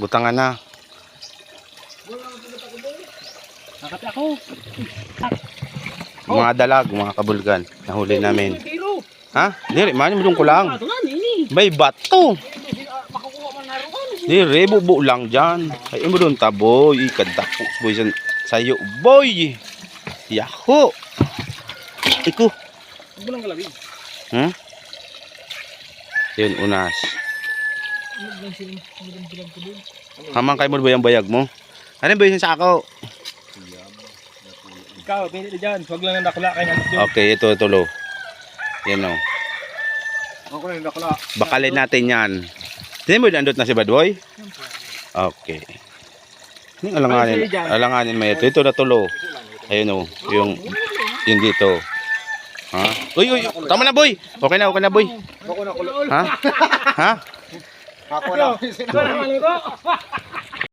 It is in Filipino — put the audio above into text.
Butangan na. Nakati ako. Mga dalag, mga kabulgan. Nahuli namin. Ha? Dili, man mo ko lang. May bato. Dire, bubo lang dyan. Ay, mo doon taboy. Ikadapo. Boy, san, sayo. Boy! Yahoo! Iko. Huwag mo lang galawin. Hmm? Yun, unas. Hamang kay mo ba yung bayag mo? Ano ba yung sako? Ikaw, pinili dyan. Huwag lang ang nakula kay nanak yun. Okay, ito, ito, lo. Yan o. Ako lang ang nakula. Bakalin natin yan. Hindi mo nandot na si Badboy? Okay. Yung alanganin, alanganin mo ito. Ito na tulo. Ayun o. Yung, yung dito. Ha? Uy, uy, tama na boy. Okay na, okay na boy. Ako na. Ha? Ha? Ako na. Ako na maluto.